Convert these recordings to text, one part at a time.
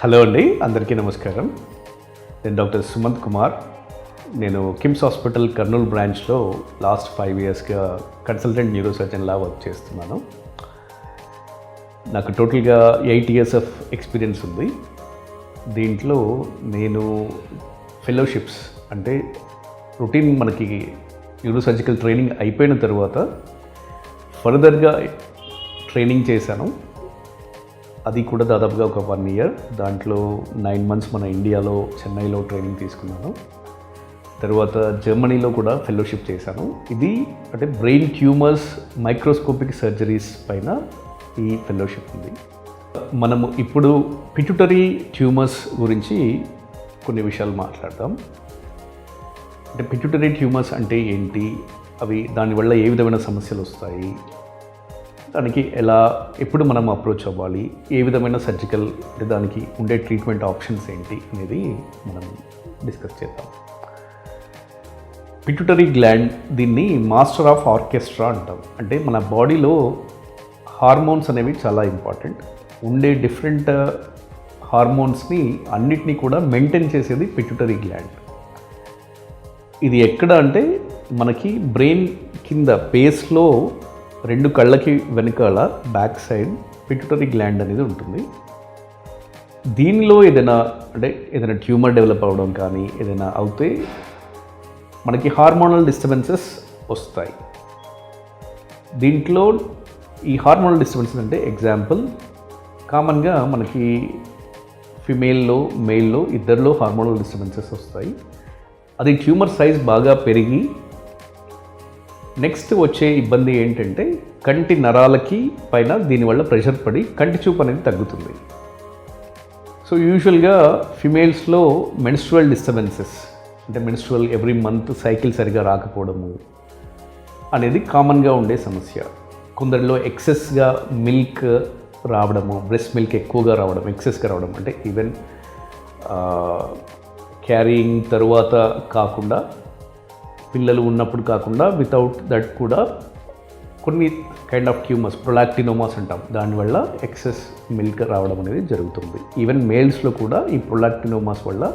Hello అండి అందరికీ నమస్కారం. నేను డాక్టర్ సుమంత్ కుమార్. నేను కిమ్స్ హాస్పిటల్ కర్నూలు బ్రాంచ్లో లాస్ట్ ఫైవ్ ఇయర్స్గా కన్సల్టెంట్ న్యూరో సర్జన్లా వర్క్ చేస్తున్నాను. నాకు టోటల్గా ఎయిట్ ఇయర్స్ ఆఫ్ ఎక్స్పీరియన్స్ ఉంది. దీంట్లో నేను ఫెలోషిప్స్ అంటే రొటీన్ మనకి న్యూరో సర్జికల్ ట్రైనింగ్ అయిపోయిన తర్వాత ఫర్దర్గా ట్రైనింగ్ చేశాను. అది కూడా దాదాపుగా ఒక వన్ ఇయర్. దాంట్లో నైన్ మంత్స్ మన ఇండియాలో చెన్నైలో ట్రైనింగ్ తీసుకున్నాను. తర్వాత జర్మనీలో కూడా ఫెలోషిప్ చేశాను. ఇది అంటే బ్రెయిన్ ట్యూమర్స్ మైక్రోస్కోపిక్ సర్జరీస్ పైన ఈ ఫెలోషిప్ ఉంది. మనము ఇప్పుడు పిట్యుటరీ ట్యూమర్స్ గురించి కొన్ని విషయాలు మాట్లాడదాం. అంటే పిట్యుటరీ ట్యూమర్స్ అంటే ఏంటి? అవి దానివల్ల ఏ విధమైన సమస్యలు వస్తాయి? దానికి ఎలా ఎప్పుడు మనం అప్రోచ్ అవ్వాలి ఏ విధమైన సర్జికల్ అంటే దానికి ఉండే ట్రీట్మెంట్ ఆప్షన్స్ ఏంటి అనేది మనం డిస్కస్ చేద్దాం. పిట్యుటరీ గ్లాండ్ దీన్ని మాస్టర్ ఆఫ్ ఆర్కెస్ట్రా అంటాం. అంటే మన బాడీలో హార్మోన్స్ అనేవి చాలా ఇంపార్టెంట్ ఉండే డిఫరెంట్ హార్మోన్స్ని uh, అన్నిటినీ కూడా మెయింటైన్ చేసేది పిట్యుటరీ గ్లాండ్ ఇది ఎక్కడ అంటే మనకి బ్రెయిన్ కింద బేస్లో రెండు కళ్ళకి వెనకాల బ్యాక్ సైడ్ పిట్యుటరీ గ్లాండ్ అనేది ఉంటుంది. దీనిలో ఏదైనా అంటే ఏదైనా ట్యూమర్ డెవలప్ అవ్వడం కానీ ఏదైనా అవుతే మనకి హార్మోనల్ డిస్టర్బెన్సెస్ వస్తాయి. దీంట్లో ఈ హార్మోనల్ డిస్టర్బెన్సెస్ అంటే ఎగ్జాంపుల్ కామన్గా మనకి ఫిమేల్లో మేల్లో ఇద్దరిలో హార్మోనల్ డిస్టర్బెన్సెస్ వస్తాయి. అది ట్యూమర్ సైజ్ బాగా పెరిగి నెక్స్ట్ వచ్చే ఇబ్బంది ఏంటంటే కంటి నరాలకి పైన దీనివల్ల ప్రెషర్ పడి కంటి చూపు అనేది తగ్గుతుంది. సో యూజువల్గా ఫిమేల్స్లో మెన్స్ట్రువల్ డిస్టర్బెన్సెస్ అంటే మెన్స్ట్రువల్ ఎవ్రీ మంత్ సైకిల్ సరిగా రాకపోవడము అనేది కామన్గా ఉండే సమస్య. కొందరిలో ఎక్సెస్గా మిల్క్ రావడము బ్రెస్ట్ మిల్క్ ఎక్కువగా రావడం ఎక్సెస్గా రావడం అంటే ఈవెన్ క్యారింగ్ తరువాత కాకుండా పిల్లలు ఉన్నప్పుడు కాకుండా వితౌట్ దట్ కూడా కొన్ని కైండ్ ఆఫ్ ట్యూమర్స్ ప్రొలాక్టినోమాస్ అంటాం. దానివల్ల ఎక్సెస్ మిల్క్ రావడం అనేది జరుగుతుంది. ఈవెన్ మేల్స్లో కూడా ఈ ప్రొలాక్టినోమాస్ వల్ల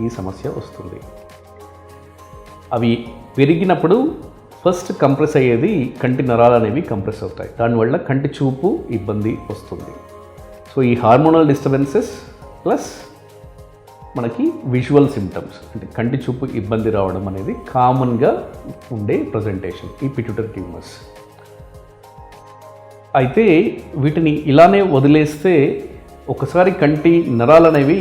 ఈ సమస్య వస్తుంది. అవి పెరిగినప్పుడు ఫస్ట్ కంప్రెస్ అయ్యేది కంటి నరాలు అనేవి కంప్రెస్ అవుతాయి. దానివల్ల కంటి చూపు ఇబ్బంది వస్తుంది. సో ఈ హార్మోనల్ డిస్టర్బెన్సెస్ ప్లస్ మనకి విజువల్ సిమ్టమ్స్ అంటే కంటి చూపు ఇబ్బంది రావడం అనేది కామన్గా ఉండే ప్రజెంటేషన్ ఈ పిట్యూటర్ ట్యూమర్స్ అయితే వీటిని ఇలానే వదిలేస్తే ఒకసారి కంటి నరాలు అనేవి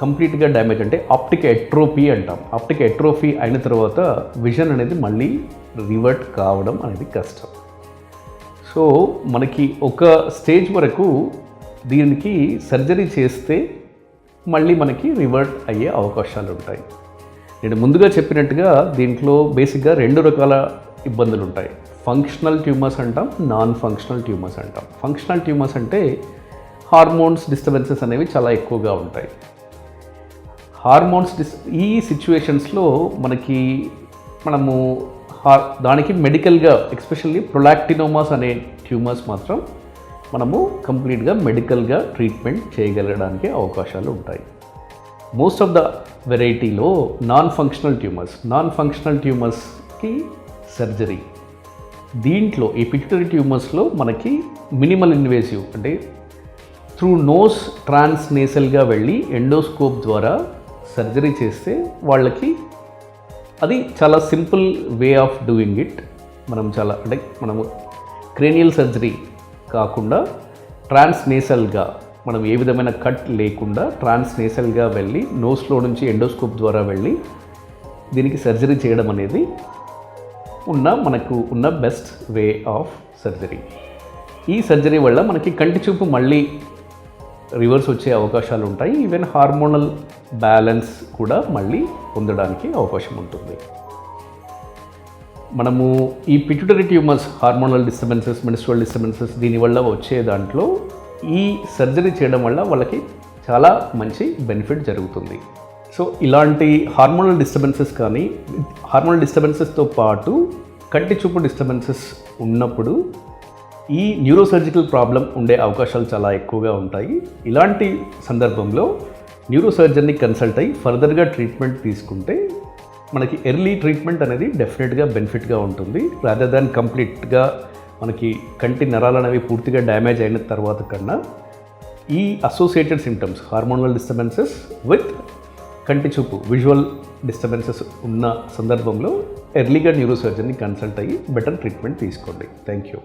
కంప్లీట్గా డ్యామేజ్ అంటే ఆప్టిక్ ఎట్రోఫీ అంటాం. ఆప్టిక్ ఎట్రోఫీ అయిన తర్వాత విజన్ అనేది మళ్ళీ రివర్ట్ కావడం అనేది కష్టం. సో మనకి ఒక స్టేజ్ వరకు దీనికి సర్జరీ చేస్తే మళ్ళీ మనకి రివర్ట్ అయ్యే అవకాశాలు ఉంటాయి. నేను ముందుగా చెప్పినట్టుగా దీంట్లో బేసిక్గా రెండు రకాల ఇబ్బందులు ఉంటాయి. ఫంక్షనల్ ట్యూమర్స్ అంటాం నాన్ ఫంక్షనల్ ట్యూమర్స్ అంటాం. ఫంక్షనల్ ట్యూమర్స్ అంటే హార్మోన్స్ డిస్టర్బెన్సెస్ అనేవి చాలా ఎక్కువగా ఉంటాయి. హార్మోన్స్ డిస్ ఈ సిచ్యువేషన్స్లో మనకి మనము హార్ దానికి మెడికల్గా ఎక్స్పెషల్లీ ప్రొలాక్టినోమాస్ అనే ట్యూమర్స్ మాత్రం మనము కంప్లీట్గా మెడికల్గా ట్రీట్మెంట్ చేయగలగడానికి అవకాశాలు ఉంటాయి. మోస్ట్ ఆఫ్ ద వెరైటీలో non functional tumours non functional ట్యూమర్స్కి surgery. దీంట్లో ఈ పిక్టరీ ట్యూమర్స్లో మనకి మినిమల్ ఇన్వేసివ్ అంటే త్రూ నోస్ ట్రాన్స్ నేసల్గా వెళ్ళి ఎండోస్కోప్ ద్వారా సర్జరీ చేస్తే వాళ్ళకి అది చాలా simple way of doing it. మనం చాలా అంటే మనము క్రేనియల్ సర్జరీ కాకుండా ట్రాన్స్నేసల్గా మనం ఏ విధమైన కట్ లేకుండా ట్రాన్స్నేసల్గా వెళ్ళి నోస్లో నుంచి ఎండోస్కోప్ ద్వారా వెళ్ళి దీనికి సర్జరీ చేయడం అనేది ఉన్న మనకు ఉన్న బెస్ట్ వే ఆఫ్ సర్జరీ. ఈ సర్జరీ వల్ల మనకి కంటి చూపు మళ్ళీ రివర్స్ వచ్చే అవకాశాలు ఉంటాయి. ఈవెన్ హార్మోనల్ బ్యాలెన్స్ కూడా మళ్ళీ పొందడానికి అవకాశం ఉంటుంది. మనము ఈ pituitary tumours hormonal disturbances menstrual disturbances దీనివల్ల వచ్చే దాంట్లో ఈ సర్జరీ చేయడం వల్ల వాళ్ళకి చాలా మంచి బెనిఫిట్ జరుగుతుంది. సో ఇలాంటి హార్మోనల్ డిస్టర్బెన్సెస్ కానీ హార్మోనల్ డిస్టర్బెన్సెస్తో పాటు కంటి చూపు డిస్టర్బెన్సెస్ ఉన్నప్పుడు ఈ న్యూరోసర్జికల్ ప్రాబ్లం ఉండే అవకాశాలు చాలా ఎక్కువగా ఉంటాయి. ఇలాంటి సందర్భంలో న్యూరోసర్జన్ని కన్సల్ట్ అయ్యి ఫర్దర్గా ట్రీట్మెంట్ తీసుకుంటే మనకి ఎర్లీ ట్రీట్మెంట్ అనేది డెఫినెట్గా బెనిఫిట్గా ఉంటుంది. రాదర్ దాన్ కంప్లీట్గా మనకి కంటి నరాలు అనేవి పూర్తిగా డ్యామేజ్ అయిన తర్వాత కన్నా ఈ associated symptoms hormonal disturbances with కంటి చూపు విజువల్ డిస్టర్బెన్సెస్ ఉన్న సందర్భంలో ఎర్లీగా న్యూరోసర్జన్ని కన్సల్ట్ అయ్యి బెటర్ ట్రీట్మెంట్ తీసుకోండి. Thank you